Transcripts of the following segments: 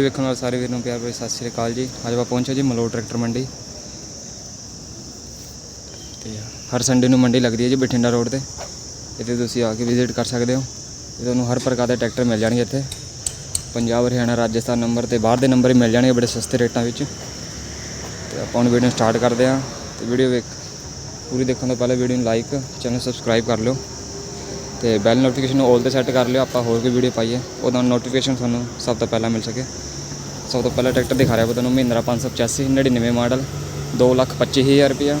Video ਵੇਖਣ ਵਾਲੇ ਸਾਰੇ ਵੀਰ ਨੂੰ ਪਿਆਰ ਭਰੀ ਸਤਿ ਸ੍ਰੀ ਅਕਾਲ ਜੀ। ਅੱਜ ਆਪਾਂ ਪਹੁੰਚੇ ਜੀ ਮਲੋਟ ਟਰੈਕਟਰ ਮੰਡੀ। ਤੇ ਹਰ ਸੰਡੇ ਨੂੰ ਮੰਡੀ ਲੱਗਦੀ ਹੈ ਜੀ ਬਠਿੰਡਾ ਰੋਡ ਤੇ। ਇੱਥੇ ਤੁਸੀਂ ਆ ਕੇ ਵਿਜ਼ਿਟ ਕਰ ਸਕਦੇ ਹੋ। ਤੇ ਤੁਹਾਨੂੰ ਹਰ ਪ੍ਰਕਾਰ ਦੇ ਟਰੈਕਟਰ ਮਿਲ ਜਾਣਗੇ ਇੱਥੇ। ਪੰਜਾਬ, ਹਰਿਆਣਾ, ਰਾਜਸਥਾਨ ਨੰਬਰ ਤੇ ਬਾਹਰ ਦੇ ਨੰਬਰ ਮਿਲ ਜਾਣਗੇ ਬੜੇ ਸਸਤੇ ਰੇਟਾਂ ਵਿੱਚ। ਤੇ ਆਪਾਂ ਹੁਣ ਵੀਡੀਓ ਸਟਾਰਟ ਕਰਦੇ ਹਾਂ। ਤੇ ਵੀਡੀਓ ਵੇਖ, ਪੂਰੀ ਦੇਖਣ ਤੋਂ ਪਹਿਲਾਂ ਵੀਡੀਓ ਨੂੰ ਲਾਈਕ ਚੈਨਲ ਸਬਸਕ੍ਰਾਈਬ ਕਰ ਲਿਓ। ਤੇ ਬੈਲ ਨੋਟੀਫਿਕੇਸ਼ਨ ਨੂੰ ਆਲ ਤੇ ਸੈੱਟ ਕਰ ਲਿਓ। ਆਪਾਂ ਹੋਰ ਕੋਈ ਵੀਡੀਓ ਪਾਈਏ, ਉਹਦਾ ਨੋਟੀਫਿਕੇਸ਼ਨ ਤੁਹਾਨੂੰ ਸਭ ਤੋਂ ਪਹਿਲਾਂ ਮਿਲ ਸਕੇ। ਸਭ ਤੋਂ ਪਹਿਲਾਂ ਟਰੈਕਟਰ ਦਿਖਾ ਰਿਹਾ ਮੈਂ ਤੁਹਾਨੂੰ ਮਹਿੰਦਰਾ 585 99 ਮਾਡਲ 225000 ਰੁਪਇਆ।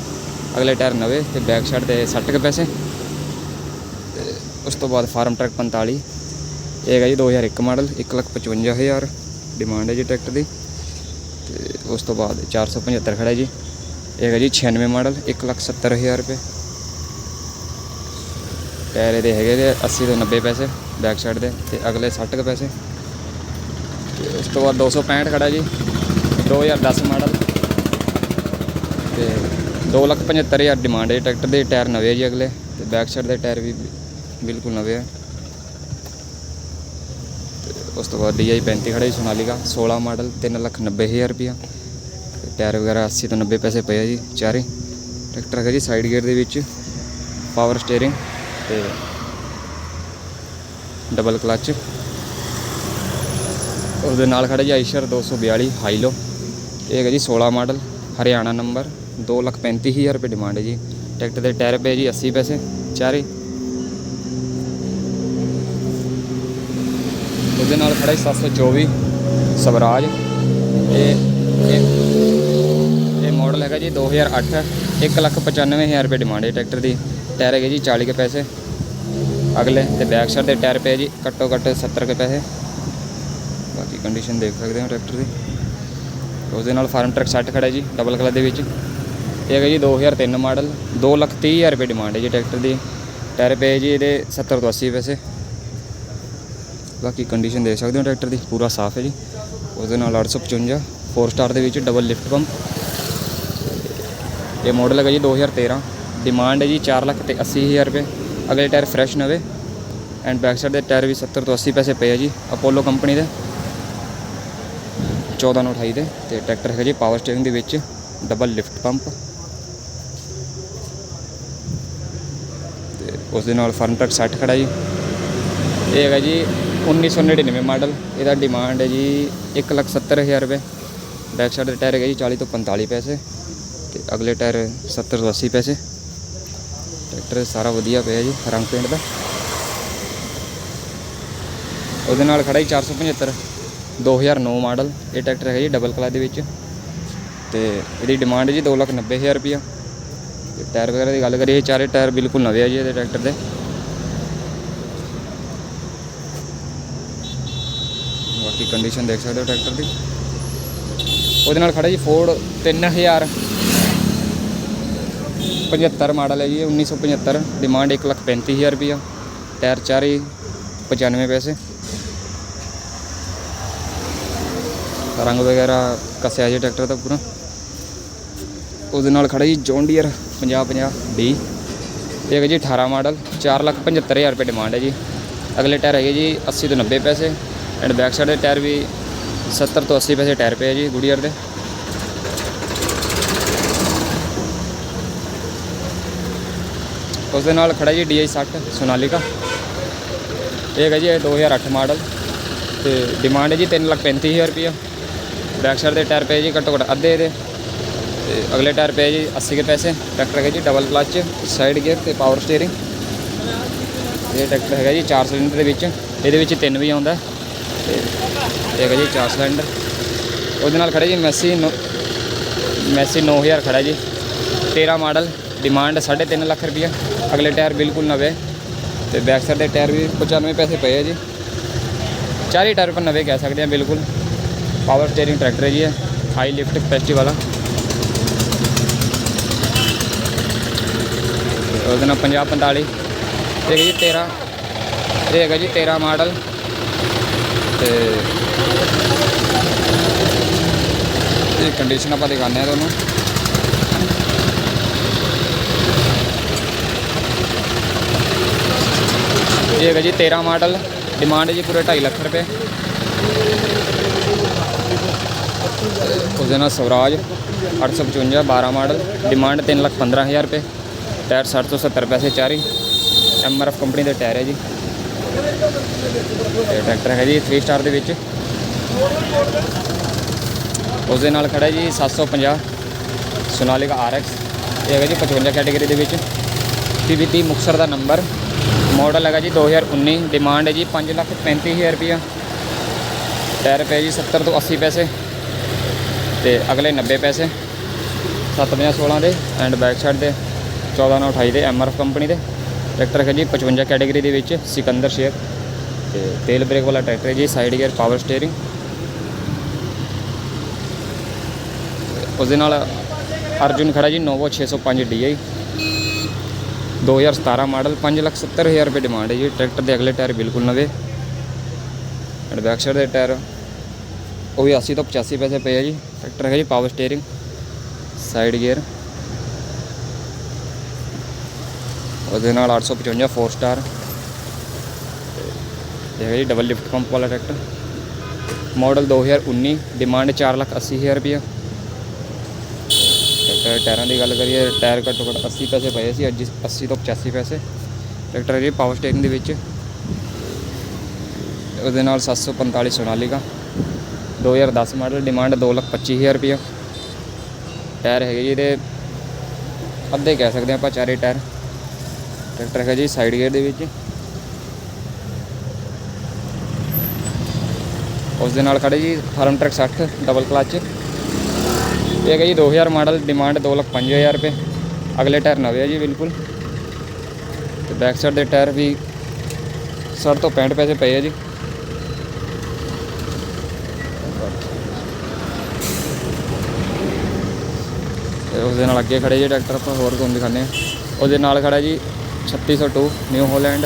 ਅਗਲੇ ਟਾਇਰ ਨਵੇਂ ਤੇ ਬੈਕ ਸਾਈਡ ਤੇ 60 ਕੇ ਪੈਸੇ। ਤੇ ਉਸ ਤੋਂ ਬਾਅਦ ਫਾਰਮ ਟਰੱਕ 45 ਇਹ ਹੈਗਾ ਜੀ 2001 ਮਾਡਲ 155000 ਡਿਮਾਂਡ ਹੈ ਜੀ ਟਰੈਕਟਰ ਦੀ। ਤੇ ਉਸ ਤੋਂ ਬਾਅਦ 475 ਖੜਾ ਜੀ। ਇਹ ਹੈਗਾ ਜੀ 96 ਮਾਡਲ 170000 ਰੁਪਏ ਟਾਇਰ ਇਹਦੇ ਹੈਗੇ ਨੇ 80 ਤੋਂ 90 ਪੈਸੇ ਬੈਕ ਸਾਈਡ ਦੇ ਤੇ ਅਗਲੇ 60 ਕੁ ਪੈਸੇ। ਉਸ ਤੋਂ ਬਾਅਦ 265 ਖੜਾ ਜੀ 2010 ਮਾਡਲ। ਤੇ 275000 ਡਿਮਾਂਡ ਹੈ ਟਰੈਕਟਰ ਦੇ ਟਾਇਰ ਨਵੇਂ ਜੀ ਅਗਲੇ, ਤੇ ਬੈਕ ਸਾਈਡ ਦੇ ਟਾਇਰ ਵੀ ਬਿਲਕੁਲ ਨਵੇਂ ਆ। ਤੇ ਉਸ ਤੋਂ ਬਾਅਦ DI 35 ਖੜਾ ਜੀ, ਸੋਨਾਲੀਕਾ 16 ਮਾਡਲ 390000 ਰੁਪਿਆ ਤੇ ਟਾਇਰ ਵਗੈਰਾ 80 ਤੋਂ 90 ਪੈਸੇ ਪਏ ਆ ਜੀ, ਚਾਰੇ। ਟਰੈਕਟਰ ਹੈਗਾ ਜੀ ਸਾਈਡ ਗੇਅਰ ਦੇ ਵਿੱਚ ਪਾਵਰ ਸਟੀਅਰਿੰਗ ਤੇ ਡਬਲ ਕਲਚ ਉਸ ਦੇ ਨਾਲ ਖੜਾ ਜੀ ਆਈਸ਼ਰ 242 ਹਾਈਲੋ। ਇਹ ਹੈਗਾ ਜੀ 16 ਮਾਡਲ, ਹਰਿਆਣਾ ਨੰਬਰ 235000 ਰੁਪਏ ਡਿਮਾਂਡ ਹੈ ਜੀ। ਟਰੈਕਟਰ ਦੇ ਟਾਇਰ ਪਏ ਜੀ 80 ਪੈਸੇ, ਚਾਰੇ। ਉਹਦੇ ਨਾਲ ਖੜਾ ਜੀ 724 ਸਵਰਾਜ। ਇਹ ਇਹ ਇਹ ਮਾਡਲ ਹੈਗਾ ਜੀ 2008 195000 ਰੁਪਏ ਡਿਮਾਂਡ ਹੈ ਟਰੈਕਟਰ ਦੀ। ਟਾਇਰ ਹੈਗੇ ਜੀ 40 ਕੇ ਪੈਸੇ। ਅਗਲੇ ਤੇ ਬੈਕ ਸਾਈਡ ਦੇ ਟਾਇਰ ਪਏ ਜੀ ਘੱਟੋ ਘੱਟ 70 ਕੇ ਪੈਸੇ। ਬਾਕੀ ਕੰਡੀਸ਼ਨ ਦੇਖ ਸਕਦੇ ਹੋ ਟਰੈਕਟਰ ਦੀ? ਉਹਦੇ ਨਾਲ ਫਾਰਮ ਟਰੱਕ 60 ਖੜਾ ਜੀ ਡਬਲ ਕਲਰ ਦੇ ਵਿੱਚ। ਇਹ ਹੈਗਾ ਜੀ 2003 ਮਾਡਲ 230000 ਰੁਪਏ ਡਿਮਾਂਡ ਹੈ ਜੀ ਟਰੈਕਟਰ ਦੀ। ਟਾਇਰ ਪਏ ਜੀ ਇਹਦੇ 70 ਤੋਂ 80 ਪੈਸੇ। ਬਾਕੀ ਕੰਡੀਸ਼ਨ ਦੇਖ ਸਕਦੇ ਹੋ ਟਰੈਕਟਰ ਦੀ, ਪੂਰਾ ਸਾਫ਼ ਹੈ ਜੀ। ਉਹਦੇ ਨਾਲ 855 4 ਸਟਾਰ ਦੇ ਵਿੱਚ ਡਬਲ ਲਿਫਟ ਪੰਪ ਇਹ ਮਾਡਲ ਹੈਗਾ ਜੀ 2013 ਡਿਮਾਂਡ ਹੈ ਜੀ 4 ਲੱਖ ਤੇ 80000 ਰੁਪਏ। ਅਗਲੇ ਟਾਇਰ ਫਰੈਸ਼ ਨਵੇਂ। ਐਂਡ ਬੈਕ ਸਾਈਡ ਦੇ ਟਾਇਰ ਵੀ 70 ਤੋਂ 80 ਪੈਸੇ ਪਏ ਆ ਜੀ ਅਪੋਲੋ ਕੰਪਨੀ ਦੇ। 14 ਨੂੰ 28 ਦੇ ਤੇ ਟਰੈਕਟਰ ਹੈਗਾ ਜੀ ਪਾਵਰ ਸਟੀਅਰਿੰਗ ਦੇ ਵਿੱਚ ਡਬਲ ਲਿਫਟ ਪੰਪ ਤੇ ਉਸ ਦੇ ਨਾਲ ਫਰੰਟ ਟਰੱਕ 60 ਖੜਾ ਜੀ। ਇਹ ਹੈਗਾ ਜੀ 1999 ਮਾਡਲ ਇਹਦਾ ਡਿਮਾਂਡ ਹੈ ਜੀ 170000 ਰੁਪਏ। ਬੈਕ ਸਾਈਡ ਦੇ ਟਾਇਰ ਹੈਗਾ ਜੀ 40 ਤੋਂ 45 ਪੈਸੇ ਤੇ ਅਗਲੇ ਟਾਇਰ 70 ਤੋਂ 80 ਪੈਸੇ। ਟਰੈਕਟਰ ਸਾਰਾ ਵਧੀਆ ਪਿਆ ਜੀ, ਰੰਗ ਪੇਂਟ ਦਾ। ਉਹਦੇ ਨਾਲ ਖੜਾ ਜੀ 475 2009 ਮਾਡਲ, ਇਹ ਟਰੈਕਟਰ ਹੈਗਾ ਜੀ ਡਬਲ ਕਲਰ ਦੇ ਵਿੱਚ। ਤੇ ਇਹਦੀ ਡਿਮਾਂਡ ਹੈ ਜੀ 290000 ਰੁਪਿਆ ਤੇ ਟਾਇਰ ਵਗੈਰਾ ਦੀ ਗੱਲ ਕਰੀਏ ਚਾਰੇ ਟਾਇਰ ਬਿਲਕੁਲ ਨਵੇਂ ਆ ਜੀ ਇਹਦੇ ਟਰੈਕਟਰ ਦੇ। ਬਾਕੀ ਕੰਡੀਸ਼ਨ ਦੇਖ ਸਕਦੇ ਹੋ ਟਰੈਕਟਰ ਦੀ। ਉਹਦੇ ਨਾਲ ਖੜਾ ਜੀ ਫੋਰਡ 3000 75 ਮਾਡਲ ਹੈ ਜੀ ਇਹ 1975 ਡਿਮਾਂਡ 135000 ਰੁਪਿਆ ਟਾਇਰ ਚਾਰੇ 95 ਪੈਸੇ। ਰੰਗ ਵਗੈਰਾ ਕਸਿਆ ਜੀ ਟਰੈਕਟਰ ਦਾ ਪੂਰਾ। ਉਹਦੇ ਨਾਲ ਖੜਾ ਜੀ ਜੌਨ ਡੀਅਰ 50 50 ਡੀ ਇਹ ਹੈਗਾ ਜੀ 18 ਮਾਡਲ 475000 ਰੁਪਏ ਡਿਮਾਂਡ ਹੈ ਜੀ। ਅਗਲੇ ਟਾਇਰ ਹੈਗੇ ਜੀ 80 ਤੋਂ 90 ਪੈਸੇ ਐਂਡ ਬੈਕ ਸਾਈਡ ਦੇ ਟਾਇਰ ਵੀ 70 ਤੋਂ 80 ਪੈਸੇ ਟਾਇਰ ਪਏ ਆ ਜੀ ਗੁਡੀਅਰ ਦੇ। ਉਸ ਦੇ ਨਾਲ ਖੜਾ ਜੀ DI 60 ਸੋਨਾਲੀਕਾ। ਇਹ ਹੈਗਾ ਜੀ ਇਹ 2008 ਮਾਡਲ ਤੇ ਡਿਮਾਂਡ ਹੈ ਜੀ 335000 ਰੁਪਇਆ ਬੈਕ ਸਾਈਡ ਦੇ ਟਾਇਰ ਪਏ ਜੀ, ਘੱਟੋ ਘੱਟ ਅੱਧੇ ਦੇ ਤੇ ਅਗਲੇ ਟਾਇਰ ਪਏ ਜੀ 80 ਕੇ ਪੈਸੇ। ਟਰੈਕਟਰ ਹੈਗਾ ਜੀ ਡਬਲ ਕਲਚ ਸਾਈਡ ਗੇਅਰ ਤੇ ਪਾਵਰ ਸਟੀਅਰਿੰਗ ਇਹ ਟਰੈਕਟਰ ਹੈਗਾ ਜੀ 4 ਸਿਲੰਡਰ ਦੇ ਵਿੱਚ। ਇਹਦੇ ਵਿੱਚ ਤਿੰਨ ਵੀ ਆਉਂਦਾ। ਤੇ ਇਹ ਹੈਗਾ ਜੀ 4 ਸਿਲੰਡਰ ਉਹਦੇ ਨਾਲ ਖੜਾ ਜੀ ਮੈਸੀ ਨੌ- ਮੈਸੀ 9000 ਖੜਾ ਜੀ। 13 ਮਾਡਲ ਡਿਮਾਂਡ 3.5 ਲੱਖ ਰੁਪਇਆ ਅਗਲੇ ਟਾਇਰ ਬਿਲਕੁਲ ਨਵੇਂ। ਤੇ ਬੈਕ ਸਾਈਡ ਦੇ ਟਾਇਰ ਵੀ 95 ਪੈਸੇ ਪਏ ਆ ਜੀ। ਚਾਰੇ ਟਾਇਰ ਪਰ ਨਵੇਂ ਕਹਿ ਸਕਦੇ ਆ ਬਿਲਕੁਲ। ਪਾਵਰ ਸਟੀਅਰਿੰਗ ਟਰੈਕਟਰ ਹੈ ਜੀ ਇਹ ਹਾਈ ਲਿਫਟ ਕਪੈਸਿਟੀ ਵਾਲਾ ਤੇ ਉਹਦੇ ਨਾਲ 50 45 ਤੇ ਹੈਗਾ ਜੀ 13 ਇਹ ਹੈਗਾ ਜੀ 13 ਮਾਡਲ ਤੇ ਇਹ ਕੰਡੀਸ਼ਨ ਆਪਾਂ ਦਿਖਾਉਂਦੇ ਆ ਤੁਹਾਨੂੰ ਇਹ ਹੈਗਾ ਜੀ 13 ਮਾਡਲ ਡਿਮਾਂਡ ਹੈ ਜੀ ਪੂਰੇ 2.5 ਲੱਖ ਰੁਪਏ ਉਹਦੇ ਨਾਲ ਸਵਰਾਜ 855 12 ਮਾਡਲ ਡਿਮਾਂਡ 315000 ਰੁਪਏ ਟਾਇਰ 60 ਤੋਂ 70 ਪੈਸੇ ਚਾਰੀ ਐਮਆਰਐਫ ਕੰਪਨੀ ਦੇ ਟਾਇਰ ਹੈ ਜੀ। ਤੇ ਟਰੈਕਟਰ ਹੈ ਜੀ 3 ਸਟਾਰ ਦੇ ਵਿੱਚ। ਉਸ ਦੇ ਨਾਲ ਖੜਾ ਹੈ ਜੀ 750 ਸੋਨਾਲੀਕਾ RX ਇਹ ਹੈਗਾ ਜੀ 55 ਕੈਟਾਗਰੀ ਦੇ ਵਿੱਚ। PVT ਮੁਕਸਰ ਦਾ ਨੰਬਰ ਮਾਡਲ ਹੈਗਾ ਜੀ 2019 ਡਿਮਾਂਡ ਹੈ ਜੀ 535000 ਰੁਪਇਆ। ਟਾਇਰ ਪਏ ਜੀ 70 ਤੋਂ 80 ਪੈਸੇ। ਤੇ ਅਗਲੇ 90 ਪੈਸੇ 750 16 ਦੇ ਐਂਡ ਬੈਕ ਸਾਈਡ ਦੇ 14 ਨਾਲ 28 ਦੇ ਐਮਆਰਐਫ ਕੰਪਨੀ ਦੇ। ਟਰੈਕਟਰ ਹੈ ਜੀ 55 ਕੈਟਾਗਰੀ ਦੇ ਵਿੱਚ ਸਿਕੰਦਰ ਸ਼ੇਖ ਤੇ ਤੇਲ ਬ੍ਰੇਕ ਵਾਲਾ ਟਰੈਕਟਰ ਹੈ ਜੀ ਸਾਈਡ ਗੇਅਰ ਪਾਵਰ ਸਟੀਅਰਿੰਗ ਉਸ ਦੇ ਨਾਲ ਅਰਜੁਨ ਖੜਾ ਜੀ, ਨੋਵੋ 605 DI 2017 ਮਾਡਲ 570000 ਰੁਪਏ ਡਿਮਾਂਡ ਹੈ ਜੀ। ਟਰੈਕਟਰ ਦੇ ਅਗਲੇ ਟਾਇਰ ਬਿਲਕੁਲ ਨਵੇਂ। ਐਂਡ ਬੈਕ ਸਾਈਡ ਦੇ ਟਾਇਰ ਉਹ ਵੀ 80 ਤੋਂ 85 ਪੈਸੇ ਪਏ ਆ ਜੀ, ਟਰੈਕਟਰ ਹੈ ਜੀ ਪਾਵਰ ਸਟੀਅਰਿੰਗ ਸਾਈਡ ਗੇਅਰ ਉਹਦੇ ਨਾਲ 855 4 ਸਟਾਰ ਇਹ ਹੈ ਜੀ ਡਬਲ ਲਿਫਟ ਪੰਪ ਵਾਲਾ ਟਰੈਕਟਰ। ਮਾਡਲ 2019 ਡਿਮਾਂਡ 480000 ਰੁਪਏ ਟਰੈਕਟਰ ਟਾਇਰਾਂ ਦੀ ਗੱਲ ਕਰੀਏ, ਟਾਇਰ ਘੱਟੋ ਘੱਟ 80 ਪੈਸੇ ਪਏ ਸੀ, ਅੱਜ 80 ਤੋਂ 85 ਪੈਸੇ। ਟਰੈਕਟਰ ਹੈ ਜੀ ਪਾਵਰ ਸਟੀਅਰਿੰਗ ਦੇ ਵਿੱਚ। ਉਹਦੇ ਨਾਲ 745 ਸੋਨਾਲੀਕਾ 2010 ਮਾਡਲ ਡਿਮਾਂਡ 225000 ਰੁਪਏ ਟਾਇਰ ਹੈਗੇ ਜੀ ਇਹਦੇ, ਅੱਧੇ ਕਹਿ ਸਕਦੇ ਆਪਾਂ ਚਾਰੇ ਟਾਇਰ। ਟਰੈਕਟਰ ਹੈਗਾ ਜੀ ਸਾਈਡ ਗੇਅਰ ਦੇ ਵਿੱਚ। ਉਸ ਦੇ ਨਾਲ ਖੜੇ ਜੀ ਫਾਰਮ ਟਰੈਕ 60 ਡਬਲ ਕਲਚ ਇਹ ਹੈਗਾ ਜੀ 2000 ਮਾਡਲ ਡਿਮਾਂਡ 205000 ਰੁਪਏ। ਅਗਲੇ ਟਾਇਰ ਨਵੇਂ ਆ ਜੀ, ਬਿਲਕੁਲ। ਤੇ ਬੈਕ ਸਾਈਡ ਦੇ ਟਾਇਰ ਵੀ 60 ਤੋਂ 65 ਪੈਸੇ ਪਏ ਆ ਜੀ। ਉਸਦੇ ਨਾਲ ਅੱਗੇ ਖੜੇ ਜੀ ਟਰੈਕਟਰ ਆਪਾਂ ਹੋਰ ਤੁਹਾਨੂੰ ਦਿਖਾਉਂਦੇ ਹਾਂ। ਉਹਦੇ ਨਾਲ ਖੜਾ ਜੀ 3602 ਨਿਊ ਹੋਲੈਂਡ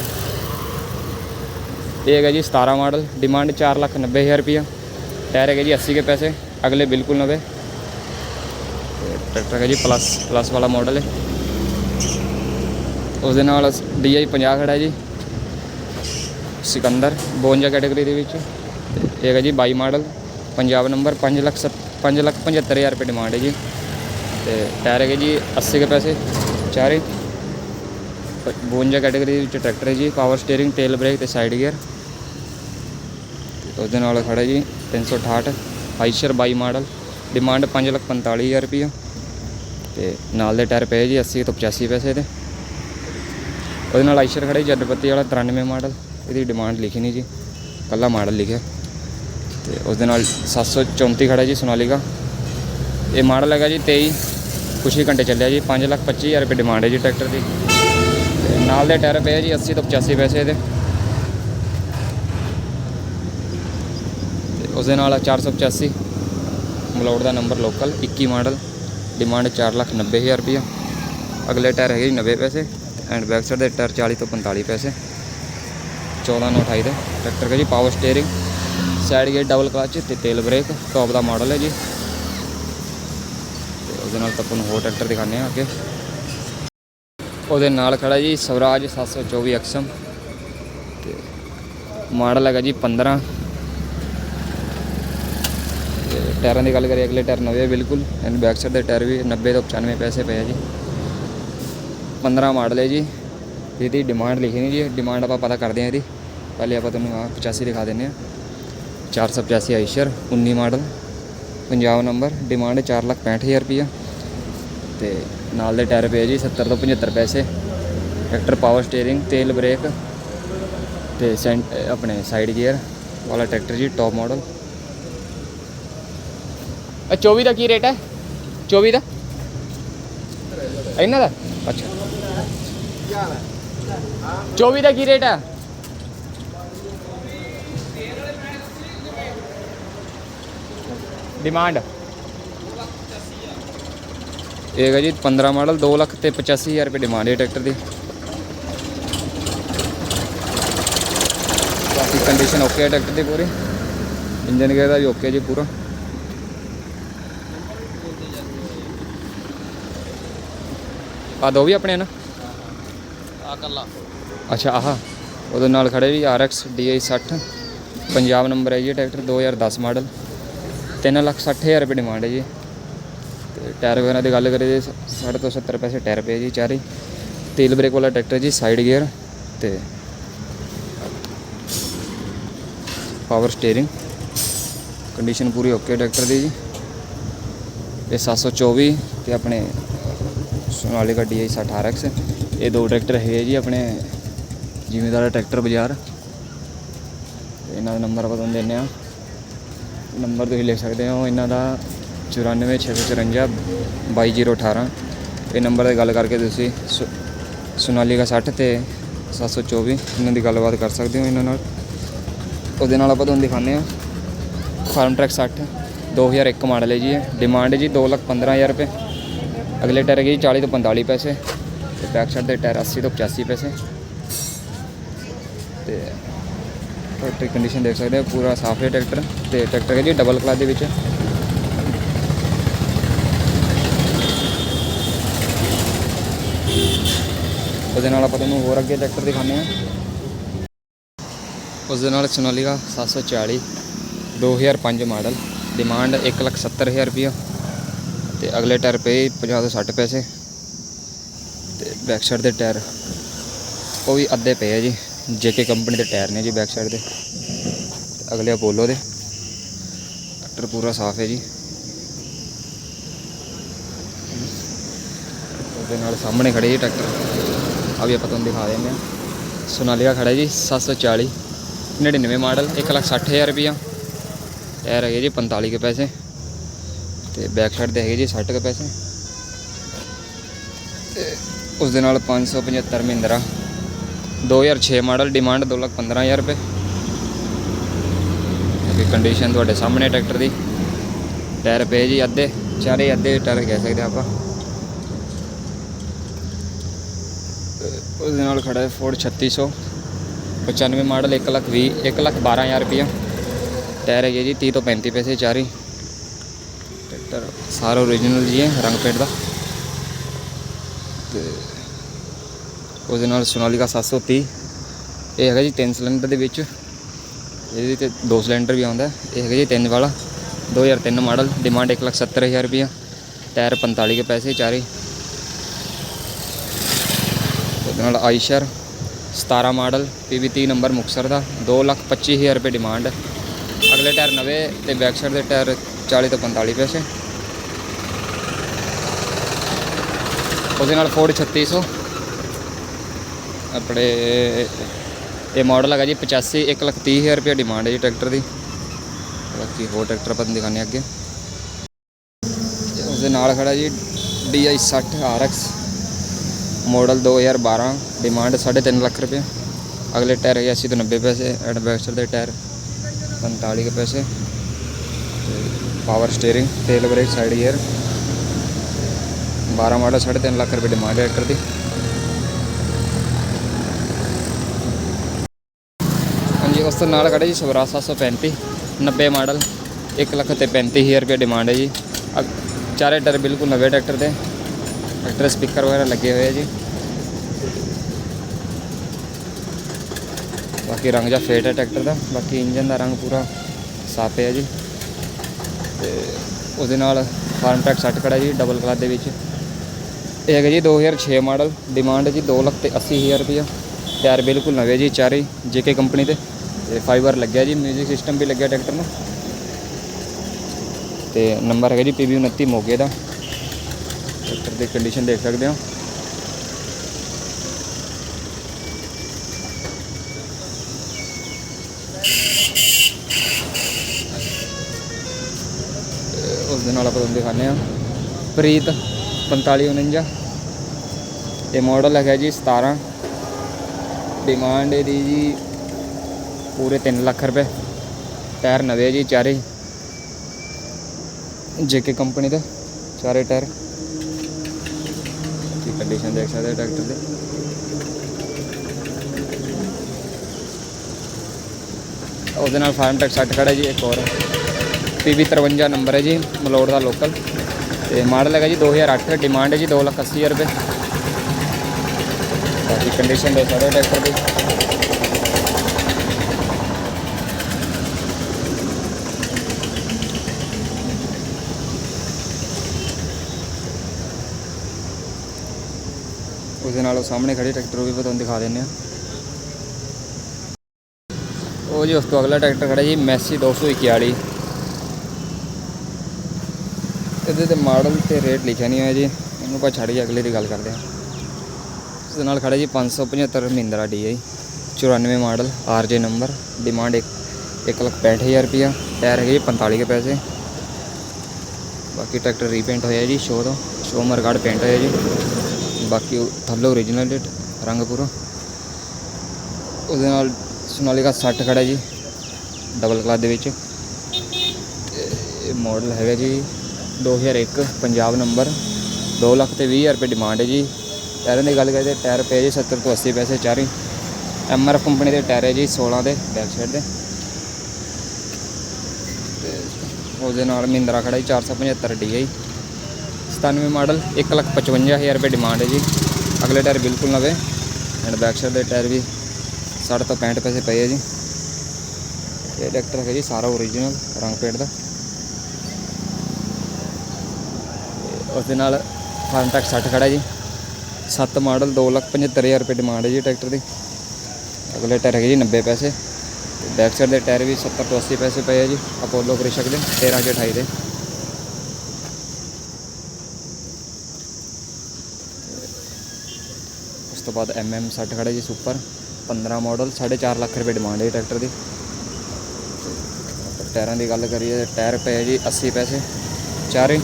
ਇਹ ਹੈਗਾ ਜੀ 17 ਮਾਡਲ ਡਿਮਾਂਡ 490000 ਰੁਪਇਆ ਟਾਇਰ ਹੈਗੇ ਜੀ 80 ਕੇ ਪੈਸੇ, ਅਗਲੇ ਬਿਲਕੁਲ ਨਵੇਂ। ਟਰੈਕਟਰ ਹੈਗਾ ਜੀ ਪਲੱਸ ਪਲੱਸ ਵਾਲਾ ਮਾਡਲ ਹੈ ਉਸ ਦੇ ਨਾਲ DI 50 ਖੜਾ ਹੈ ਜੀ। ਸਿਕੰਦਰ 52 ਕੈਟਾਗਰੀ ਦੇ ਵਿੱਚ। ਇਹ ਹੈਗਾ ਜੀ 22 ਮਾਡਲ, ਪੰਜਾਬ ਨੰਬਰ 5 ਲੱਖ 5 ਲੱਖ 75000 ਰੁਪਏ ਡਿਮਾਂਡ ਹੈ ਜੀ। ਤੇ ਟਾਇਰ ਹੈਗੇ ਜੀ 80 ਕੇ ਪੈਸੇ, ਚਾਰੇ 52 ਕੈਟਾਗਰੀ ਵਿੱਚ ਟਰੈਕਟਰ ਹੈ ਜੀ ਪਾਵਰ ਸਟੀਅਰਿੰਗ ਟੇਲ ਬ੍ਰੇਕ ਤੇ ਸਾਈਡ ਗੇਅਰ ਉਹਦੇ ਨਾਲ ਖੜਾ ਜੀ 368 ਆਈਸ਼ਰ 22 ਮਾਡਲ। ਡਿਮਾਂਡ 545000 ਰੁਪਏ ਤੇ ਨਾਲ ਦੇ ਟਾਇਰ ਪਏ ਜੀ 80 ਤੋਂ 85 ਪੈਸੇ ਦੇ। ਉਹਦੇ ਨਾਲ ਆਈਸ਼ਰ ਖੜਾ ਜੀ ਜੱਦਪੱਤੀ ਵਾਲਾ 93 ਮਾਡਲ। ਇਹਦੀ ਡਿਮਾਂਡ ਲਿਖੀ ਨਹੀਂ ਜੀ, ਕੱਲਾ ਮਾਡਲ ਲਿਖਿਆ। ਤੇ ਉਸ ਦੇ ਨਾਲ 734 ਖੜਾ ਜੀ ਸੋਨਾਲੀਕਾ। ਇਹ ਮਾਡਲ ਹੈਗਾ ਜੀ 23 ਕੁਛ ਹੀ ਘੰਟੇ ਚੱਲਿਆ ਜੀ 5 ਲੱਖ 25000 ਰੁਪਏ ਡਿਮਾਂਡ ਹੈ ਜੀ ਟਰੈਕਟਰ ਦੀ। ਤੇ ਨਾਲ ਦੇ ਟਾਇਰ ਪਏ ਆ ਜੀ 80 ਤੋਂ 85 ਪੈਸੇ ਇਹਦੇ। ਤੇ ਉਸ ਦੇ ਨਾਲ 485 ਮਲੋੜ ਦਾ number local 21 model demand 4 lakh 90000 ਰੁਪਏ ਅਗਲੇ ਟਾਇਰ ਹੈਗੇ ਜੀ 90 ਪੈਸੇ ਐਂਡ ਬੈਕ ਸਾਈਡ ਦੇ ਟਾਇਰ 40 ਤੋਂ 45 ਪੈਸੇ। 14 ਨੂੰ 28 ਦੇ ਟਰੈਕਟਰ ਹੈ ਜੀ power steering side gear double clutch ਤੇ ਤੇਲ ਬ੍ਰੇਕ ਟੌਪ ਦਾ ਮਾਡਲ ਹੈ ਜੀ। ਤੇ ਉਹਦੇ ਨਾਲ ਤਾਂ ਆਪਾਂ ਨੂੰ ਹੋਰ ਟਰੈਕਟਰ ਦਿਖਾਉਂਦੇ ਆ ਅੱਗੇ। ਉਹਦੇ ਨਾਲ ਖੜਾ ਜੀ ਸਵਰਾਜ 724 ਐਕਸਮ। ਤੇ ਮਾਡਲ ਹੈਗਾ ਜੀ 15 ਤੇ ਟਾਇਰਾਂ ਦੀ ਗੱਲ ਕਰੀਏ, ਅਗਲੇ ਟਾਇਰ ਨਵੇਂ ਆ ਬਿਲਕੁਲ। ਐਂਡ ਬੈਕ ਸਾਈਡ ਦੇ ਟਾਇਰ ਵੀ 90 ਤੋਂ 95 ਪੈਸੇ ਪਏ ਆ ਜੀ। 15 ਮਾਡਲ ਹੈ ਜੀ। ਇਹਦੀ ਡਿਮਾਂਡ ਲਿਖੀ ਨਹੀਂ ਜੀ। ਡਿਮਾਂਡ ਆਪਾਂ ਪਤਾ ਕਰਦੇ ਹਾਂ ਇਹਦੀ। ਪਹਿਲੇ ਆਪਾਂ ਤੁਹਾਨੂੰ ਆਹ 85 ਦਿਖਾ ਦਿੰਦੇ ਆ 485 Eicher 19 model. Punjab number demand 465000 ਰੁਪਈਆ। ਤੇ ਨਾਲ ਦੇ ਟਾਇਰ ਪਏ ਜੀ 70 ਤੋਂ 75 ਪੈਸੇ। ਟਰੈਕਟਰ ਪਾਵਰ ਸਟੀਅਰਿੰਗ ਤੇਲ ਬ੍ਰੇਕ ਤੇ ਸੈਂਟ ਆਪਣੇ ਸਾਈਡ ਗੀਅਰ ਵਾਲਾ ਟਰੈਕਟਰ ਜੀ ਟੌਪ ਮਾਡਲ ਆ 24 ਦਾ ਕੀ ਰੇਟ ਹੈ? 24 ਦਾ? ਇਹਨਾਂ ਦਾ? ਅੱਛਾ। 24 ਦਾ ਕੀ ਰੇਟ ਹੈ? ਡਿਮਾਂਡ ਇਹ ਹੈਗਾ ਜੀ 15 ਮਾਡਲ 2 ਲੱਖ ਤੇ 85000 ਰੁਪਏ ਡਿਮਾਂਡ ਹੈ ਟਰੈਕਟਰ ਦੀ। ਬਾਕੀ ਕੰਡੀਸ਼ਨ ਓਕੇ ਹੈ ਟਰੈਕਟਰ ਦੀ ਪੂਰੀ। ਇੰਜਨ ਗੇਅਰ ਦਾ ਵੀ ਓਕੇ ਜੀ ਪੂਰਾ। ਆ ਦੋ ਵੀ ਆਪਣੇ ਨਾ? ਆ ਕੱਲਾ। ਅੱਛਾ ਆਹ। ਉਹਦੇ ਨਾਲ ਖੜੇ ਜੀ RX DI 60 ਪੰਜਾਬ ਨੰਬਰ ਹੈ ਜੀ ਟਰੈਕਟਰ 2010 ਮਾਡਲ। ਤਿੰਨ ਲੱਖ ਸੱਠ ਹਜ਼ਾਰ ਰੁਪਏ ਡਿਮਾਂਡ ਹੈ ਜੀ। ਤੇ ਟਾਇਰ ਵਗੈਰਾ ਦੀ ਗੱਲ ਕਰੀਏ ਜੀ 60 ਤੋਂ 70 ਪੈਸੇ ਟਾਇਰ ਪਏ ਜੀ ਚਾਰੇ। ਤੇਲ ਬ੍ਰੇਕ ਵਾਲਾ ਟਰੈਕਟਰ ਜੀ ਸਾਈਡ ਗੇਅਰ ਤੇ ਪਾਵਰ ਸਟੀਅਰਿੰਗ ਕੰਡੀਸ਼ਨ ਪੂਰੀ ਓਕੇ ਟਰੈਕਟਰ ਦੀ ਜੀ। ਇਹ 724 ਤੇ ਆਪਣੇ ਸੋਨਾਲੀਕਾ DI 60 RX ਇਹ ਦੋ ਟਰੈਕਟਰ ਹੈਗੇ ਜੀ ਆਪਣੇ ਜ਼ਿਮੀਦਾਰ ਟਰੈਕਟਰ ਬਾਜ਼ਾਰ। ਇਹਨਾਂ ਦਾ ਨੰਬਰ ਆਪਾਂ ਤੁਹਾਨੂੰ ਦਿੰਦੇ ਆ ਨੰਬਰ ਤੁਸੀਂ ਲਿਖ ਸਕਦੇ ਹੋ, ਇਹਨਾਂ ਦਾ 94654 22018 ਇਹ ਨੰਬਰ ਤੇ ਗੱਲ ਕਰਕੇ ਤੁਸੀਂ ਸੋ- ਸੋਨਾਲੀਕਾ 60 ਤੇ 724 ਇਹਨਾਂ ਦੀ ਗੱਲਬਾਤ ਕਰ ਸਕਦੇ ਹੋ ਇਹਨਾਂ ਨਾਲ। ਉਹਦੇ ਨਾਲ ਆਪਾਂ ਤੁਹਾਨੂੰ ਦਿਖਾਉਂਦੇ ਆ ਫਾਰਮ ਟਰੈਕ 60 2001 ਮਾਡਲ ਹੈ ਜੀ ਇਹ। ਡਿਮਾਂਡ ਹੈ ਜੀ 215000 ਰੁਪਏ। ਅਗਲੇ ਟਾਇਰ ਹੈਗੇ ਜੀ 40 ਤੋਂ 45 ਪੈਸੇ। ਤੇ ਬੈਕ ਸਾਈਡ ਦੇ ਟਾਇਰ 80 ਤੋਂ 85 ਪੈਸੇ। ਤੇ ਟਰੈਕਟਰ ਕੰਡੀਸ਼ਨ ਦੇਖ ਸਕਦੇ ਹੋ, ਪੂਰਾ ਸਾਫ਼ ਹੈ ਟਰੈਕਟਰ। ਤੇ ਟਰੈਕਟਰ ਹੈ ਜੀ ਡਬਲ ਕਲਾਸ ਦੇ ਵਿੱਚ। ਉਹਦੇ ਨਾਲ ਆਪਾਂ ਤੁਹਾਨੂੰ ਹੋਰ ਅੱਗੇ ਟਰੈਕਟਰ ਦਿਖਾਉਂਦੇ ਆ ਉਸ ਦੇ ਨਾਲ ਸੋਨਾਲੀਕਾ 740 2005 ਮਾਡਲ ਡਿਮਾਂਡ 170000 ਰੁਪਇਆ ਤੇ ਅਗਲੇ ਟਾਇਰ ਪਏ 50 ਤੋਂ 60 ਪੈਸੇ। ਤੇ ਬੈਕ ਸਾਈਡ ਦੇ ਟਾਇਰ, ਉਹ ਵੀ ਅੱਧੇ ਪਏ ਆ ਜੀ। ਜੇਕੇ ਕੰਪਨੀ ਦੇ ਟਾਇਰ ਨੇ ਜੀ ਬੈਕ ਸਾਈਡ ਦੇ। ਅਗਲੇ ਅਪੋਲੋ ਦੇ। ਟਰੈਕਟਰ ਪੂਰਾ ਸਾਫ਼ ਹੈ ਜੀ। ਉਹਦੇ ਨਾਲ ਸਾਹਮਣੇ ਖੜੇ ਜੀ ਟਰੈਕਟਰ ਆ ਵੀ ਆਪਾਂ ਤੁਹਾਨੂੰ ਦਿਖਾ ਦਿੰਦੇ ਆ ਸੋਨਾਲੀਕਾ ਖੜਾ ਜੀ 740 99 ਮਾਡਲ 160000 ਰੁਪਇਆ ਟਾਇਰ ਹੈਗੇ ਜੀ 45 ਕੇ ਪੈਸੇ। ਤੇ ਬੈਕ ਸਾਈਡ ਦੇ ਹੈਗੇ ਜੀ 60 ਕੇ ਪੈਸੇ। ਤੇ ਉਸ ਦੇ ਨਾਲ 575 ਮਹਿੰਦਰਾ। 2006 ਮਾਡਲ ਡਿਮਾਂਡ 215000 ਰੁਪਏ। ਇਹ ਕੰਡੀਸ਼ਨ ਤੁਹਾਡੇ ਸਾਹਮਣੇ ਟਰੈਕਟਰ ਦੀ। ਟਾਇਰ ਪਏ ਜੀ ਅੱਧੇ। ਚਾਰੇ ਅੱਧੇ ਟਾਇਰ ਕਹਿ ਸਕਦੇ ਆਪਾਂ। ਤੇ ਉਸ ਨਾਲ ਖੜਾ ਹੈ ਫੋਰਡ 3600 95 ਮਾਡਲ 1 ਲੱਖ 20 1 ਲੱਖ 12000 ਰੁਪਇਆ ਟਾਇਰ ਹੈਗੇ ਜੀ 30 ਤੋਂ 35 ਪੈਸੇ ਚਾਰੀ ਟਰੈਕਟਰ ਸਾਰਾ ਓਰੀਜਨਲ ਜੀ ਹੈ, ਰੰਗ ਪੇਂਟ ਦਾ। ਤੇ ਉਹਦੇ ਨਾਲ ਸੋਨਾਲੀਕਾ 730 ਇਹ ਹੈਗਾ ਜੀ 3 ਸਿਲੰਡਰ ਦੇ ਵਿੱਚ। ਇਹਦੇ ਤੇ ਦੋ ਸਿਲੰਡਰ ਵੀ ਆਉਂਦਾ। ਇਹ ਹੈਗਾ ਜੀ 3 ਵਾਲਾ 2003 ਮਾਡਲ ਡਿਮਾਂਡ 170000 ਰੁਪਇਆ ਟਾਇਰ 45 ਕੇ ਪੈਸੇ, ਚਾਰੇ ਉਹਦੇ ਨਾਲ Eicher 17 model PV30 number Muktsar ਦਾ 225000 ਰੁਪਏ ਡਿਮਾਂਡ ਅਗਲੇ ਟਾਇਰ ਨਵੇਂ ਤੇ ਬੈਕ ਸਾਈਡ ਦੇ ਟਾਇਰ 40 ਤੋਂ 45 ਪੈਸੇ। ਉਹਦੇ ਨਾਲ ਫੋਰਡ 3600 ਆਪਣੇ ਇਹ ਮਾਡਲ ਹੈਗਾ ਜੀ 85 1 ਲੱਖ 30 ਹਜ਼ਾਰ ਰੁਪਏ ਡਿਮਾਂਡ ਹੈ ਜੀ ਟਰੈਕਟਰ ਦੀ। ਬਾਕੀ ਹੋਰ ਟਰੈਕਟਰ ਆਪਾਂ ਤੁਹਾਨੂੰ ਦਿਖਾਉਂਦੇ ਹਾਂ ਅੱਗੇ। ਤੇ ਉਸਦੇ ਨਾਲ ਖੜਾ ਜੀ DI 60 RX model 2012 demand 3.5 lakh ਰੁਪਏ। ਅਗਲੇ ਟਾਇਰ ਹੈਗੇ 80 ਤੋਂ 90 ਪੈਸੇ ਐਂਡ ਬੈਕ ਸਾਈਡ ਦੇ ਟਾਇਰ 45 ਕੇ ਪੈਸੇ। ਪਾਵਰ ਸਟੀਅਰਿੰਗ ਤੇਲ brake side gear 12 model 3.5 lakh ਰੁਪਏ ਡਿਮਾਂਡ ਹੈ ਟਰੈਕਟਰ ਦੀ। ਹਾਂਜੀ, ਉਸ ਤੋਂ ਨਾਲ ਖੜਾ ਜੀ ਸਵਰਾਜ 735 90 ਮਾਡਲ 1 ਲੱਖ ਤੇ 35000 ਰੁਪਏ ਡਿਮਾਂਡ ਹੈ ਜੀ। ਅਗ- ਚਾਰੇ ਟਾਇਰ ਬਿਲਕੁਲ ਨਵੇਂ ਟਰੈਕਟਰ ਦੇ। ਟਰੈਕਟਰ ਸਪੀਕਰ ਵਗੈਰਾ ਲੱਗੇ ਹੋਏ ਆ ਜੀ। ਬਾਕੀ ਰੰਗ ਜਾਂ ਫੇਟ ਹੈ ਟਰੈਕਟਰ ਦਾ। ਬਾਕੀ ਇੰਜਨ ਦਾ ਰੰਗ ਪੂਰਾ ਸਾਫ਼ ਹੈ ਜੀ। ਤੇ ਉਹਦੇ ਨਾਲ ਫਾਰਮ ਟਰੈਕ 60 ਖੜਾ ਜੀ ਡਬਲ ਕਲਾਸ ਦੇ ਵਿੱਚ। ਇਹ ਹੈਗਾ ਜੀ 2006 ਮਾਡਲ ਡਿਮਾਂਡ ਜੀ 2 ਲੱਖ ਤੇ 80000 ਰੁਪਇਆ ਟਾਇਰ ਬਿਲਕੁਲ ਨਵੇਂ ਜੀ ਚਾਰੇ ਜੇਕੇ ਕੰਪਨੀ ਦੇ ਤੇ ਫਾਈਬਰ ਲੱਗਿਆ ਜੀ 뮤직 ਸਿਸਟਮ ਵੀ ਲੱਗਿਆ ਟਰੈਕਟਰ ਨੂੰ। ਤੇ ਨੰਬਰ ਹੈਗਾ ਜੀ PB 29 ਮੋਗੇ ਦਾ। ਟਰੈਕਟਰ ਦੀ ਕੰਡੀਸ਼ਨ ਦੇਖ ਸਕਦੇ ਹੋ। ਤੇ ਉਸ ਦੇ ਨਾਲ ਆਪਾਂ ਤੁਹਾਨੂੰ ਦਿਖਾਉਂਦੇ ਆ ਪ੍ਰੀਤ 4549 ਇਹ ਮਾਡਲ ਹੈਗਾ ਜੀ 17 ਡਿਮਾਂਡ ਇਹਦੀ ਜੀ ਪੂਰੇ 3 ਲੱਖ ਰੁਪਏ। ਟਾਇਰ ਨਵੇਂ ਜੀ ਚਾਰੇ। ਜੇਕੇ ਕੰਪਨੀ ਦੇ ਚਾਰੇ ਟਾਇਰ। ਕੰਡੀਸ਼ਨ ਦੇਖ ਸਕਦੇ ਹੋ ਟਰੈਕਟਰ ਦੀ। ਉਹਦੇ ਨਾਲ ਫਾਰਮ ਟੈਕ 60 ਖੜਾ ਜੀ, ਇੱਕ ਹੋਰ। PB 53 ਨੰਬਰ ਹੈ ਜੀ, ਮਲੋੜ ਦਾ ਲੋਕਲ ਤੇ ਮਾਡਲ ਹੈਗਾ ਜੀ 2008 ਡਿਮਾਂਡ ਹੈ ਜੀ 2 ਲੱਖ 80 ਹਜ਼ਾਰ ਰੁਪਏ। ਬਾਕੀ ਕੰਡੀਸ਼ਨ ਦੇ ਸਾਰੇ ਟਰੈਕਟਰ ਦੀ। ਦੇ ਨਾਲ ਉਹ ਸਾਹਮਣੇ ਖੜੇ ਟਰੈਕਟਰ ਉਹ ਵੀ ਤੁਹਾਨੂੰ ਦਿਖਾ ਦਿੰਦੇ ਆ ਉਹ ਜੀ ਉਸ ਤੋਂ ਅਗਲਾ ਟਰੈਕਟਰ ਖੜਾ ਜੀ ਮੈਸੀ 241 ਇਹਦੇ ਤੇ ਮਾਡਲ ਤੇ ਰੇਟ ਲਿਖਿਆ ਨਹੀਂ ਹੋਇਆ ਜੀ, ਇਹਨੂੰ ਆਪਾਂ ਛੱਡ ਕੇ ਅਗਲੇ ਦੀ ਗੱਲ ਕਰਦੇ ਹਾਂ। ਇਸ ਦੇ ਨਾਲ ਖੜਾ ਜੀ 575 Mahindra DI 94 model RJ number, demand 1 165000 ਰੁਪਿਆ ਟਾਇਰ ਹੈਗੇ ਜੀ 45 ਕੇ ਪੈਸੇ। ਬਾਕੀ ਟਰੈਕਟਰ ਰੀਪੇਂਟ ਹੋਇਆ ਜੀ ਸ਼ੋ ਤੋਂ ਸ਼ੋ ਮਰਗਾੜ ਪੇਂਟ ਹੋਇਆ ਜੀ। ਬਾਕੀ ਉਹ ਥੱਲੇ ਓਰੀਜਨਲ ਡੇਟ ਰੰਗਪੁਰ। ਉਹਦੇ ਨਾਲ ਸੋਨਾਲੀਕਾ 60 ਖੜਾ ਜੀ ਡਬਲ ਕਲਾਸ ਦੇ ਵਿੱਚ। ਤੇ ਇਹ ਮਾਡਲ ਹੈਗਾ ਜੀ 2001 ਪੰਜਾਬ ਨੰਬਰ 2 ਲੱਖ ਤੇ 20 ਹਜ਼ਾਰ ਰੁਪਏ ਡਿਮਾਂਡ ਹੈ ਜੀ। ਟਾਇਰਾਂ ਦੀ ਗੱਲ ਕਰੀਏ ਟਾਇਰ ਪਏ ਜੀ 70 ਤੋਂ 80 ਪੈਸੇ ਚਾਰੇ। ਐਮ ਆਰ ਐਫ ਕੰਪਨੀ ਦੇ ਟਾਇਰ ਹੈ ਜੀ 16 ਦੇ ਬੈਕ ਸਾਈਡ ਦੇ। ਤੇ ਉਹਦੇ ਨਾਲ ਮਹਿੰਦਰਾ ਖੜਾ ਜੀ 475 DI 97 ਮਾਡਲ 155000 ਰੁਪਏ ਡਿਮਾਂਡ ਹੈ ਜੀ। ਅਗਲੇ ਟਾਇਰ ਬਿਲਕੁਲ ਨਵੇਂ ਐਂਡ ਬੈਕ ਸਾਈਡ ਦੇ ਟਾਇਰ ਵੀ 60 ਤੋਂ 65 ਪੈਸੇ ਪਏ ਹੈ ਜੀ। ਇਹ ਟਰੈਕਟਰ ਹੈਗਾ ਜੀ, ਸਾਰਾ ਓਰੀਜਨਲ ਰੰਗ ਪੇਂਟ ਦਾ। ਉਸ ਦੇ ਨਾਲ ਫਾਰਮ ਟੈਕ 60 ਖੜਾ ਜੀ। 7 ਮਾਡਲ 275000 ਰੁਪਏ ਡਿਮਾਂਡ ਹੈ ਜੀ ਟਰੈਕਟਰ ਦੀ। ਅਗਲੇ ਟਾਇਰ ਹੈਗੇ ਜੀ 90 ਪੈਸੇ। ਤੇ ਬੈਕ ਸਾਈਡ ਦੇ ਟਾਇਰ ਵੀ 70 ਤੋਂ 80 ਪੈਸੇ ਪਏ ਆ ਜੀ ਅਪੋਲੋ ਕ੍ਰਿਸ਼ਕ ਦੇ 13 ਚ 28 ਦੇ। ਤੋਂ ਬਾਅਦ MM 60 ਖੜਾ ਜੀ ਸੁਪਰ 15 ਮਾਡਲ 4.5 ਲੱਖ ਰੁਪਏ ਡਿਮਾਂਡ ਹੈ ਜੀ ਟਰੈਕਟਰ ਦੀ। ਟਾਇਰਾਂ ਦੀ ਗੱਲ ਕਰੀਏ ਤਾਂ ਟਾਇਰ ਪਏ ਜੀ 80 ਪੈਸੇ, ਚਾਰੇ।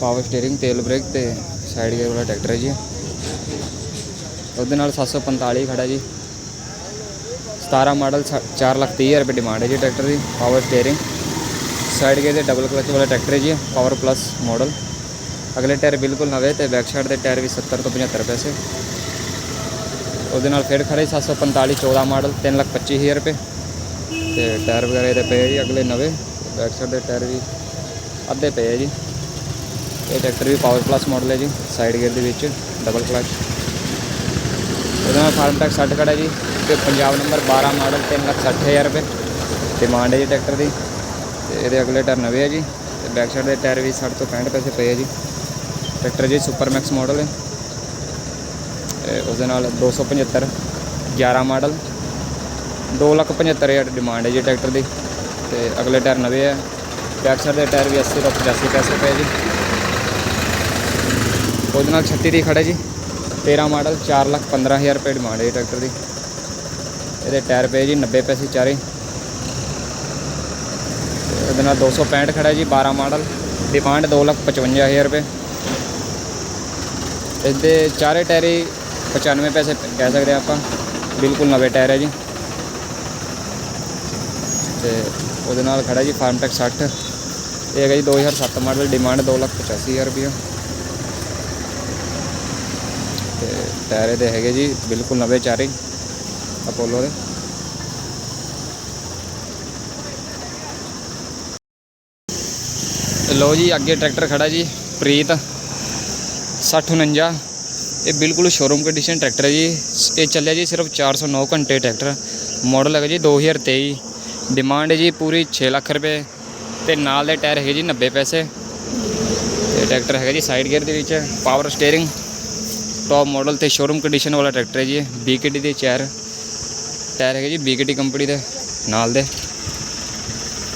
ਪਾਵਰ ਸਟੀਅਰਿੰਗ ਤੇਲ ਬ੍ਰੇਕ ਤੇ ਸਾਈਡ ਗੇਅਰ ਵਾਲਾ ਟਰੈਕਟਰ ਹੈ ਜੀ। ਉਹਦੇ ਨਾਲ 745 ਖੜਾ ਜੀ। 17 ਮਾਡਲ 4 ਲੱਖ 30 ਹਜ਼ਾਰ ਰੁਪਏ ਡਿਮਾਂਡ ਹੈ ਜੀ ਟਰੈਕਟਰ ਦੀ ਪਾਵਰ ਸਟੀਅਰਿੰਗ ਸਾਈਡ ਗੇਅਰ ਤੇ ਡਬਲ ਕਲਚ ਵਾਲਾ ਟਰੈਕਟਰ ਹੈ ਜੀ ਪਾਵਰ ਪਲੱਸ ਮਾਡਲ ਅਗਲੇ ਟਾਇਰ ਬਿਲਕੁਲ ਨਵੇਂ ਤੇ ਬੈਕ ਸਾਈਡ ਦੇ ਟਾਇਰ ਵੀ 70 ਤੋਂ 75 ਪੈਸੇ। ਉਹਦੇ ਨਾਲ ਫਿਰ ਖੜੇ 745 14 ਮਾਡਲ 3 ਲੱਖ 25 ਹਜ਼ਾਰ ਰੁਪਏ। ਤੇ ਟਾਇਰ ਵਗੈਰਾ ਇਹਦੇ ਪਏ ਜੀ, ਅਗਲੇ ਨਵੇਂ। ਬੈਕ ਸਾਈਡ ਦੇ ਟਾਇਰ ਵੀ ਅੱਧੇ ਪਏ ਆ ਜੀ। ਇਹ ਟਰੈਕਟਰ ਵੀ ਪਾਵਰ ਪਲੱਸ ਮਾਡਲ ਹੈ ਜੀ ਸਾਈਡ ਗੇਅਰ ਦੇ ਵਿੱਚ ਡਬਲ ਕਲਚ ਉਹਦੇ ਨਾਲ ਫਾਰਮ ਟੈਕਸ 60 ਖੜਾ ਜੀ, ਤੇ ਪੰਜਾਬ ਨੰਬਰ 12 ਮਾਡਲ 3 ਲੱਖ 60 ਹਜ਼ਾਰ ਰੁਪਏ। ਡਿਮਾਂਡ ਹੈ ਜੀ ਟਰੈਕਟਰ ਦੀ। ਤੇ ਇਹਦੇ ਅਗਲੇ ਟਾਇਰ ਨਵੇਂ ਹੈ ਜੀ, ਤੇ ਬੈਕ ਸਾਈਡ ਦੇ ਟਾਇਰ ਵੀ 60 ਤੋਂ 65 ਪੈਸੇ ਪਏ ਹੈ ਜੀ। ਟਰੈਕਟਰ ਜੀ, ਸੁਪਰ ਮੈਕਸ ਮਾਡਲ ਹੈ। ਤੇ ਉਸਦੇ ਨਾਲ 275 11 ਮਾਡਲ 2 ਲੱਖ 75 ਹਜ਼ਾਰ ਡਿਮਾਂਡ ਹੈ ਜੀ ਟਰੈਕਟਰ ਦੀ। ਤੇ ਅਗਲੇ ਟਾਇਰ ਨਵੇਂ ਆ ਬੈਕ ਸਾਈਡ ਦੇ ਟਾਇਰ ਵੀ 80 ਤੋਂ 85 ਪੈਸੇ ਪਏ ਜੀ। ਉਹਦੇ ਨਾਲ 36 ਦੀ ਖੜਾ ਜੀ। 13 ਮਾਡਲ 4 ਲੱਖ 15 ਹਜ਼ਾਰ ਰੁਪਏ ਡਿਮਾਂਡ ਹੈ ਜੀ ਟਰੈਕਟਰ ਦੀ। ਇਹਦੇ ਟਾਇਰ ਪਏ ਜੀ 90 ਪੈਸੇ ਚਾਰੇ। ਤੇ ਉਹਦੇ ਨਾਲ 265 ਖੜਾ ਜੀ 12 ਮਾਡਲ। ਡਿਮਾਂਡ 2 ਲੱਖ ਇਸ ਦੇ ਚਾਰੇ ਟਾਇਰ ਹੀ 95 ਪੈਸੇ ਕਹਿ ਸਕਦੇ ਹਾਂ ਆਪਾਂ। ਬਿਲਕੁਲ ਨਵੇਂ ਟਾਇਰ ਹੈ ਜੀ। ਤੇ ਉਹਦੇ ਨਾਲ ਖੜਾ ਜੀ ਫਾਰਮ ਟੈਕ 60 ਇਹ ਹੈਗਾ ਜੀ 2007 ਮਾਡਲ ਡਿਮਾਂਡ 2 ਲੱਖ 85 ਹਜ਼ਾਰ ਰੁਪਏ ਤੇ ਟਾਇਰੇ ਦੇ ਹੈਗੇ ਜੀ, ਬਿਲਕੁਲ ਨਵੇਂ ਚਾਰੇ ਅਪੋਲੋ ਦੇ। ਤੇ ਲਓ ਜੀ, ਅੱਗੇ ਟਰੈਕਟਰ ਖੜਾ ਜੀ, ਪ੍ਰੀਤ। 6049 ਇਹ ਬਿਲਕੁਲ ਸ਼ੋਰੂਮ ਕੰਡੀਸ਼ਨ ਟਰੈਕਟਰ ਹੈ ਜੀ। ਇਹ ਚੱਲਿਆ ਜੀ ਸਿਰਫ 409 ਘੰਟੇ ਟਰੈਕਟਰ ਮਾਡਲ ਹੈਗਾ ਜੀ 2023 ਡਿਮਾਂਡ ਹੈ ਜੀ ਪੂਰੀ 6 ਲੱਖ ਰੁਪਏ। ਤੇ ਨਾਲ ਦੇ ਟਾਇਰ ਹੈਗੇ ਜੀ 90 ਪੈਸੇ। ਤੇ ਟਰੈਕਟਰ ਹੈਗਾ ਜੀ ਸਾਈਡ ਗੇਅਰ ਦੇ ਵਿੱਚ ਪਾਵਰ ਸਟੀਅਰਿੰਗ ਟੌਪ ਮਾਡਲ ਤੇ ਸ਼ੋਰੂਮ ਕੰਡੀਸ਼ਨ ਵਾਲਾ ਟਰੈਕਟਰ ਹੈ ਜੀ ਇਹ ਬੀਕੇਡੀ ਦੇ ਚਾਰ ਟਾਇਰ ਹੈਗੇ ਜੀ ਬੀਕੇਡੀ ਕੰਪਨੀ ਦੇ, ਨਾਲ ਦੇ।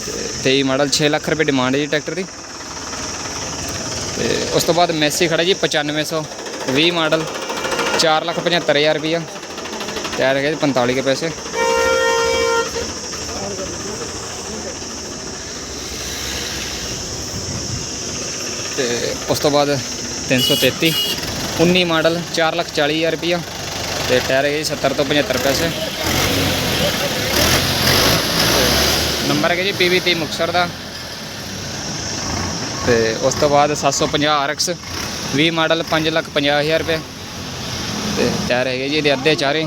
ਤੇ 23 ਮਾਡਲ 6 ਲੱਖ ਰੁਪਏ ਡਿਮਾਂਡ ਹੈ ਜੀ ਟਰੈਕਟਰ ਦੀ। ਤੇ ਉਸ ਤੋਂ ਬਾਅਦ ਮੈਸੀ ਖੜਾ ਜੀ 9500 20 ਮਾਡਲ 4 ਲੱਖ 75000 ਰੁਪਈਆ। ਟਾਇਰ ਹੈਗੇ ਜੀ 45 ਕੇ ਪੈਸੇ। ਤੇ ਉਸ ਤੋਂ ਬਾਅਦ 333 19 ਮਾਡਲ 4 ਲੱਖ 40000 ਰੁਪਈਆ। ਤੇ ਟਾਇਰ ਹੈਗੇ ਜੀ 70 ਤੋਂ 75 ਪੈਸੇ। ਨੰਬਰ ਹੈਗਾ ਜੀ PV30 ਮੁਕਤਸਰ ਦਾ। ਤੇ ਉਸ ਤੋਂ ਬਾਅਦ 750 RX 20 ਮਾਡਲ 5 ਲੱਖ 50000 ਰੁਪਏ। ਤੇ ਟਾਇਰ ਹੈਗੇ ਜੀ, ਇਹਦੇ ਅੱਧੇ ਚਾਰੇ।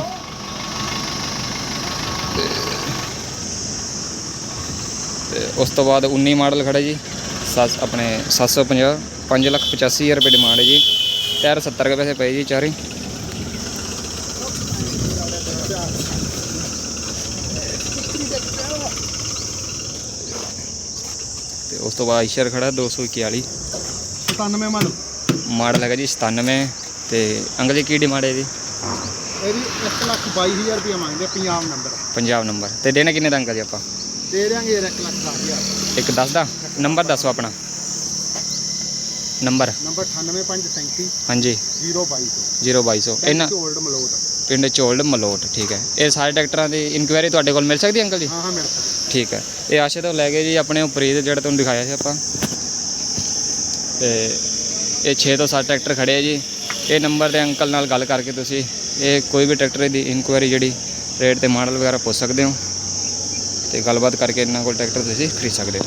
ਤੇ- ਉਸ ਤੋਂ ਬਾਅਦ 19 ਮਾਡਲ ਖੜਾ ਜੀ। ਸੱਤ ਆਪਣੇ 750 5 ਲੱਖ 85000 ਰੁਪਏ ਡਿਮਾਂਡ ਹੈ ਜੀ। ਟਾਇਰ 70 ਕੇ ਪੈਸੇ ਪਏ ਜੀ ਚਾਰੇ। ਤੇ ਬਾਅਦ ਆਈਸ਼ਰ ਖੜਾ 241 97 ਮਾਡਲ। ਮਾਡਲ ਹੈਗਾ ਜੀ 97 ਤੇ ਅੰਕਲ ਜੀ ਕੀ ਡਿਮਾਂਡ ਹੈ ਇਹਦੀ? ਇਹਦੀ 1 ਲੱਖ 22000 ਰੁਪਏ ਮੰਗਦੇ ਪੰਜਾਬ ਨੰਬਰ ਪੰਜਾਬ ਨੰਬਰ ਤੇ ਦੇਣਾ ਕਿੰਨੇ ਦਾ ਅੰਕਲ ਜੀ ਆਪਾਂ? ਦੇ ਦਿਆਂਗੇ 1 ਲੱਖ 10000 ਇੱਕ ਦੱਸ ਦਾ? ਨੰਬਰ ਦੱਸੋ ਆਪਣਾ। ਨੰਬਰ ਨੰਬਰ 98537 ਹਾਂਜੀ। 022 02200 ਇਹਨਾਂ ਮਲੋਟ ਪਿੰਡ ਚੋਲਡ ਮਲੋਟ ਠੀਕ ਹੈ। ਇਹ ਸਾਰੇ ਟਰੈਕਟਰਾਂ ਦੀ ਇਨਕੁਆਇਰੀ ਤੁਹਾਡੇ ਕੋਲ ਮਿਲ ਸਕਦੀ ਹੈ ਅੰਕਲ ਜੀ? ਹਾਂ ਹਾਂ ਮਿਲ ਸਕਦਾ ਠੀਕ ਹੈ। ਇਹ ਆਸ਼ੇ ਤੋਂ ਲੈ ਕੇ ਜੀ ਆਪਣੇ ਉਪਰੀਤ ਜਿਹੜਾ ਤੁਹਾਨੂੰ ਦਿਖਾਇਆ ਸੀ ਆਪਾਂ। ਤੇ ਇਹ 6 ਤੋਂ 7 ਟਰੈਕਟਰ ਖੜੇ ਆ ਜੀ। ਇਹ ਨੰਬਰ ਤੇ ਅੰਕਲ ਨਾਲ ਗੱਲ ਕਰਕੇ ਤੁਸੀਂ ਇਹ ਕੋਈ ਵੀ ਟਰੈਕਟਰ ਦੀ ਇਨਕੁਆਇਰੀ ਜਿਹੜੀ ਰੇਟ ਤੇ ਮਾਡਲ ਵਗੈਰਾ ਪੁੱਛ ਸਕਦੇ ਹੋ। ਤੇ ਗੱਲਬਾਤ ਕਰਕੇ ਇਹਨਾਂ ਕੋਲ ਟਰੈਕਟਰ ਤੁਸੀਂ ਖਰੀਦ ਸਕਦੇ ਹੋ।